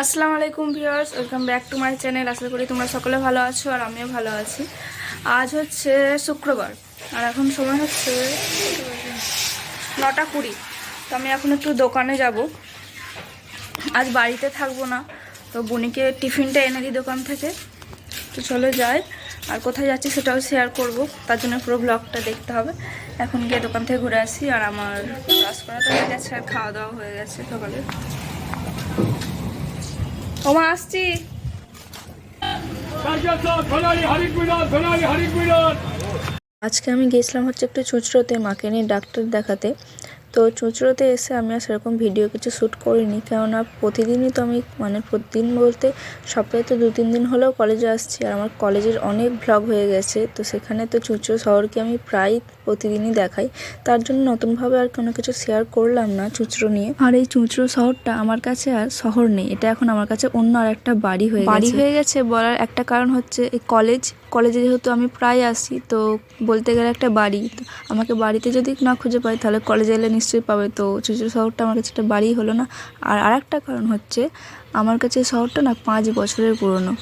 আসসালামু আলাইকুম viewers, welcome back to my channel. আশা করি তোমরা সকলে ভালো আছো আর আমিও ভালো আছি। আজ হচ্ছে শুক্রবার, আর এখন সময় হচ্ছে নটা কুড়ি। তো আমি এখন একটু দোকানে যাব। আজ বাড়িতে থাকব না, তো বুনিকে টিফিনটা এনে দিই দোকান থেকে। তো চলে যাই। আর কোথায় যাচ্ছি সেটাও শেয়ার করব। তার জন্য পুরো ব্লগটা দেখতে হবে। এখন গিয়ে দোকান থেকে ঘুরে আসি আর আমার ক্লাস করা তো হয়ে গেছে আর খাওয়া দাওয়া হয়ে গেছে সকালে। ওমা, আসছি। আজকে আমি গেছিলাম হচ্ছে একটু চুঁচড়োতে মাকে নিয়ে ডাক্তার দেখাতে। তো চুঁচড়োতে এসে আমি আর সেরকম ভিডিও কিছু শ্যুট করিনি। কেননা প্রতিদিনই তো আমি মানে প্রতিদিন বলতে সপ্তাহে তো দু তিন দিন হলেও কলেজে আসছি। আর আমার কলেজের অনেক ভ্লগ হয়ে গেছে। তো সেখানে তো চুঁচড়ো শহরকে আমি প্রায় প্রতিদিনই দেখাই। তার জন্য নতুনভাবে আর কোনো কিছু শেয়ার করলাম না চুঁচড়ো নিয়ে। আর এই চুঁচড়ো শহরটা আমার কাছে আর শহর নেই। এটা এখন আমার কাছে অন্য আর একটা বাড়ি হয়ে বাড়ি হয়ে গেছে বলার একটা কারণ হচ্ছে এই কলেজ কলেজে যেহেতু আমি প্রায় আসি তো বলতে গেলে একটা বাড়ি। তো আমাকে বাড়িতে যদি না খুঁজে পাই, তাহলে কলেজে এলে নিশ্চয়ই পাবে। তো চুঁচুড়ো শহরটা আমার কাছে একটা বাড়িই হলো না। আর আরেকটা কারণ হচ্ছে, আমার কাছে শহরটা না পাঁচ বছরের পুরনো।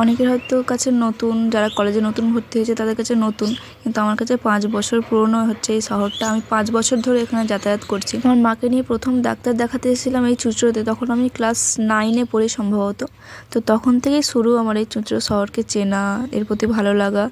অনেকের হয়তো কাছে নতুন, যারা কলেজে নতুন ভর্তি হয়েছে তাদের কাছে নতুন, কিন্তু আমার কাছে পাঁচ বছর পুরনো হচ্ছে এই শহরটা। আমি পাঁচ বছর ধরে এখানে যাতায়াত করছি। আমার মাকে নিয়ে প্রথম ডাক্তার দেখাতে এসেছিলাম এই চুঁচড়োতে, তখন আমি ক্লাস নাইনে পড়ি সম্ভবত। তো তখন থেকেই শুরু আমার এই চুঁচড়ো শহরকে চেনা, এর প্রতি ভালো লাগা।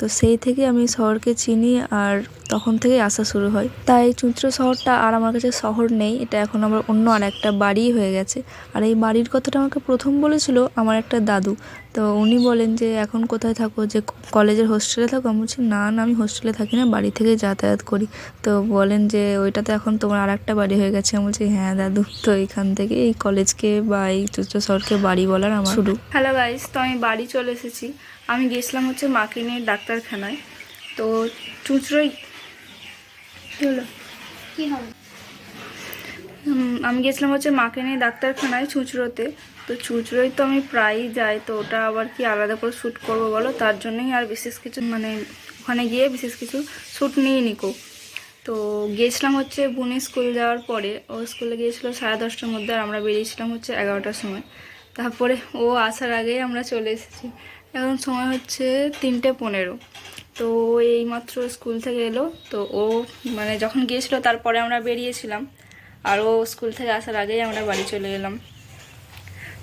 তো সেই থেকে আমি শহরকে চিনি আর তখন থেকেই আসা শুরু হয়। তাই চুঁচড়ো শহরটা আর আমার কাছে শহর নেই, এটা এখন আমার অন্য আর একটা বাড়ি হয়ে গেছে। আর এই বাড়ির কথাটা আমাকে প্রথম বলেছিল আমার একটা দাদু। তো উনি বলেন যে, এখন কোথায় থাকো? যে কলেজের হোস্টেলে থাকো? আমি বলছি, না না, আমি হোস্টেলে থাকি না, বাড়ি থেকে যাতায়াত করি। তো বলেন যে ওইটা তো এখন তোমার আর একটা বাড়ি হয়ে গেছে। আমি বলছি হ্যাঁ দাদু। তো এখান থেকে এই কলেজকে বা এই চুঁচড়ো শহরকে বাড়ি বলার আমার শুরু। হ্যালো গাইস তো আমি বাড়ি চলে এসেছি। আমি গেছিলাম হচ্ছে মাকে নিয়ে ডাক্তারখানায়। তো চুঁচড়োই কী হলো। কি হবে? আমি গেছিলাম হচ্ছে মাকে নিয়ে ডাক্তারখানায় চুঁচড়োতে। তো চুঁচড়োই তো আমি প্রায়ই যাই তো ওটা আবার কি আলাদা করে শ্যুট করব বলো? তার জন্যই আর বিশেষ কিছু মানে ওখানে গিয়ে বিশেষ কিছু শ্যুট নিয়ে নিকো। তো গিয়েছিলাম হচ্ছে বুনি স্কুল যাওয়ার পরে ও স্কুলে গিয়েছিল সাড়ে দশটার মধ্যে আর আমরা বেরিয়েছিলাম হচ্ছে এগারোটার সময়। তারপরে ও আসার আগেই আমরা চলে এসেছি। এখন সময় হচ্ছে তিনটে পনেরো। তো ও এইমাত্র স্কুল থেকে এলো, তো ও মানে যখন গিয়েছিল তারপরে আমরা বেরিয়েছিলাম। আর ও স্কুল থেকে আসার আগেই আমরা বাড়ি চলে এলাম।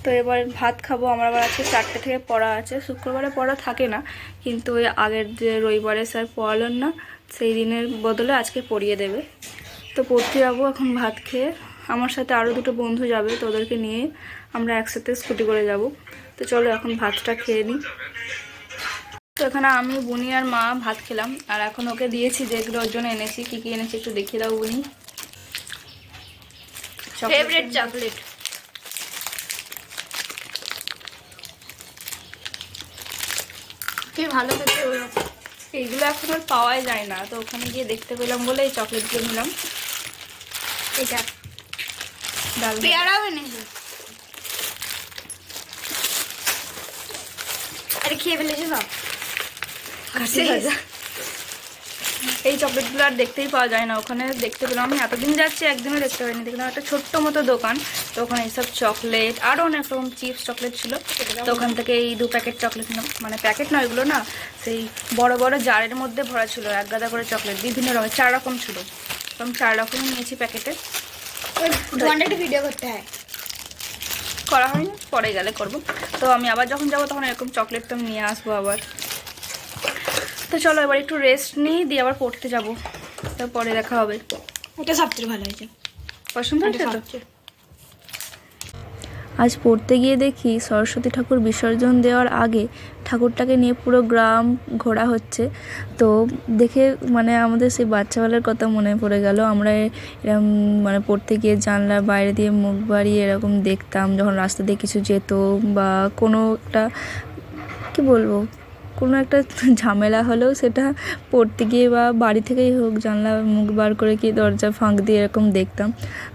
তো এবার ভাত খাব, আমার আবার আজকে চারটে থেকে পড়া আছে। শুক্রবারে পড়া থাকে না, কিন্তু ওই আগের যে রবিবারে স্যার পড়ালেন না, সেই দিনের বদলে আজকে পড়িয়ে দেবে। তো পড়তে যাব এখন ভাত খেয়ে। আমার সাথে আরও দুটো বন্ধু যাবে তো ওদেরকে নিয়ে আমরা একসাথে স্কুটি করে যাব। তো চলো এখন ভাতটা খেয়ে নিই। তো এখানে আমি বুনি আর মা ভাত খেলাম আর এখন ওকে দিয়েছি যেগুলো ওর জন্য এনেছি কী কী এনেছি একটু দেখিয়ে দাও বুনি। ফেভারিট চকলেট ভালো খেতে এইগুলো এখন আর পাওয়াই যায় না তো ওখানে গিয়ে দেখতে পেলাম বলে এই চকলেটগুলো নিলাম। এটা। পেয়ারাও এনেছে। আরে খেয়ে ফেলেছে সব এই চকলেটগুলো আর দেখতেই পাওয়া যায় না। ওখানে দেখতে পেলাম আমি এতদিন যাচ্ছি একদিনও দেখতে পাইনি দেখলাম একটা ছোট্ট মতো দোকান তো ওখানে এইসব চকলেট আরও অনেক রকম চিপস চকলেট ছিল। তো ওখান থেকে এই দু প্যাকেট চকলেট মানে প্যাকেট নয় এগুলো না সেই বড় বড় জারের মধ্যে ভরা ছিল এক গাদা করে চকলেট বিভিন্ন রকমের চার রকম ছিল। এরকম চার রকম নিয়েছি প্যাকেটে। ভিডিও করতে হয়। করা হয়নি? পরে গেলে করব। তো আমি আবার যখন যাব তখন এরকম চকলেট তো নিয়ে আসব আবার। তো চলো এবার একটু রেস্ট নিই দিয়ে আবার পড়তে যাব। তারপরে পরে দেখা হবে। এটা সবচেয়ে ভালো হয়েছে। পছন্দ হয়েছে তো? আজ পড়তে গিয়ে দেখি সরস্বতী ঠাকুর বিসর্জন দেওয়ার আগে ঠাকুরটাকে নিয়ে পুরো গ্রাম ঘোরা হচ্ছে। তো দেখে মানে আমাদের সেই বাচ্চাবেলার কথা মনে পড়ে গেল। আমরা এরকম মানে পড়তে গিয়ে জানলার বাইরে দিয়ে মুখ বাড়িয়ে এরকম দেখতাম, যখন রাস্তা দিয়ে কিছু যেত বা কোনো একটা কী বলব? কোনো একটা ঝামেলা হলেও সেটা পড়তে গিয়ে বা বাড়ি থেকেই হোক, জানলা মুখ বার করে কি দরজা ফাঁক দিয়ে এরকম দেখতাম।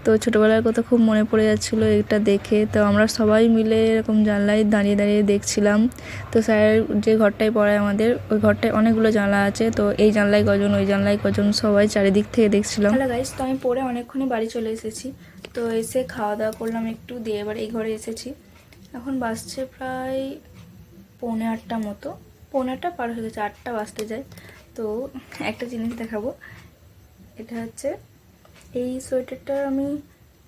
তো ছোটোবেলার কথা খুব মনে পড়ে যাচ্ছিল এটা দেখে। তো আমরা সবাই মিলে এরকম জানলায় দাঁড়িয়ে দাঁড়িয়ে দেখছিলাম। তো স্যার যে ঘরটায় পড়ায় আমাদের, ওই ঘরটায় অনেকগুলো জানলা আছে। তো এই জানলায় কজন, ওই জানলায় কজন সবাই চারিদিক থেকে দেখছিলাম। গাইস তো আমি পড়ে অনেকক্ষণই বাড়ি চলে এসেছি। তো এসে খাওয়া দাওয়া করলাম একটু, দিয়ে এবার এই ঘরে এসেছি। এখন বাসছে প্রায় পৌনে আটটা মতো। পৌনে আটটা পার হয়ে গেছে, আটটা বাজতে যায়। তো একটা জিনিস দেখাবো। এটা হচ্ছে, এই সোয়েটারটা আমি,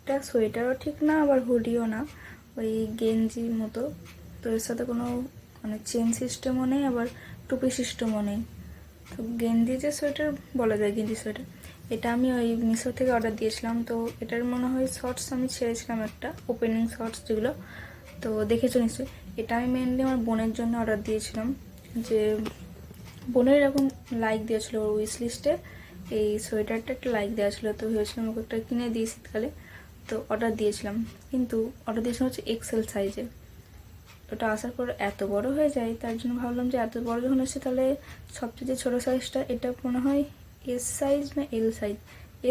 এটা সোয়েটারও ঠিক না, আবার হুডিও না। ওই গেঞ্জি মতো। তো এর সাথে কোনো মানে চেন সিস্টেমও নেই, আবার টুপি সিস্টেমও নেই। তো গেঞ্জি যে সোয়েটার বলা যায়, গেঞ্জি সোয়েটার। এটা আমি ওই মিশো থেকে অর্ডার দিয়েছিলাম। তো এটার মনে হয় শর্টস আমি ছেড়েছিলাম একটা, ওপেনিং শর্টস যেগুলো। তো দেখেছ নিশ্চয়ই। এটা আমি মেনলি আমার বোনের জন্য অর্ডার দিয়েছিলাম। যে বোনের এরকম লাইক দিয়েছিল ওর উইশ লিস্টে এই সোয়েটারটা একটা লাইক দেওয়া ছিল, তো ভেবেছিলাম ওকে একটা কিনে দিই শীতকালে, তো অর্ডার দিয়েছিলাম। কিন্তু অর্ডার দিয়েছিলাম হচ্ছে এক্সেল সাইজে ওটা আসার পর এত বড় হয়ে যায়, তার জন্য ভাবলাম যে এত বড় যখন এসেছে তাহলে সবচেয়ে যে ছোটো সাইজটা এটা মনে হয় এস সাইজ না এল সাইজ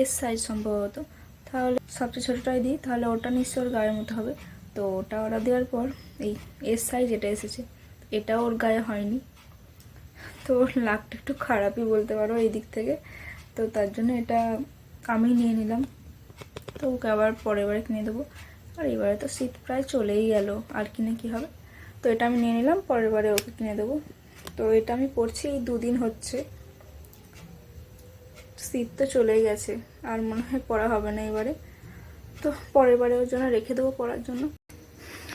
এস সাইজ সম্ভবত। তাহলে সবচেয়ে ছোটোটাই দিই, তাহলে ওটা নিশ্চয় ওর গায়ের মতো হবে। তো ওটা অর্ডার দেওয়ার পর এই এস সাইজ এটা এসেছে। এটা ওর গায়ে হয়নি। তো ওর লাকটা একটু খারাপই বলতে পারো এই দিক থেকে। তো তার জন্য এটা আমি নিয়ে নিলাম। তো ওকে আবার পরের বারে কিনে দেবো। আর এবারে তো শীত প্রায় চলেই গেল, আর কিনে কি হবে? তো এটা আমি নিয়ে নিলাম, পরের বারে ওকে কিনে দেবো। তো এটা আমি পড়ছি এই দুদিন হচ্ছে। শীত তো চলেই গেছে, আর মনে হয় পড়া হবে না এবারে। তো পরের বারে ওর জন্য রেখে দেবো পড়ার জন্য।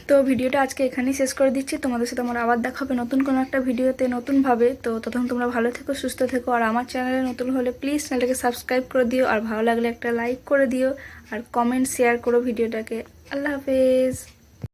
তো ভিডিওটা আজকে এখানেই শেষ করে দিচ্ছি। তোমাদের সাথে আমার আবার দেখাবে নতুন কোনো একটা ভিডিওতে নতুনভাবে। তো তখন তোমরা ভালো থেকো, সুস্থ থেকো। আর আমার চ্যানেলে নতুন হলে প্লিজ চ্যানেলটাকে সাবস্ক্রাইব করে দিও। আর ভালো লাগলে একটা লাইক করে দিও। আর কমেন্ট শেয়ার করো ভিডিওটাকে। আল্লাহ হাফেজ।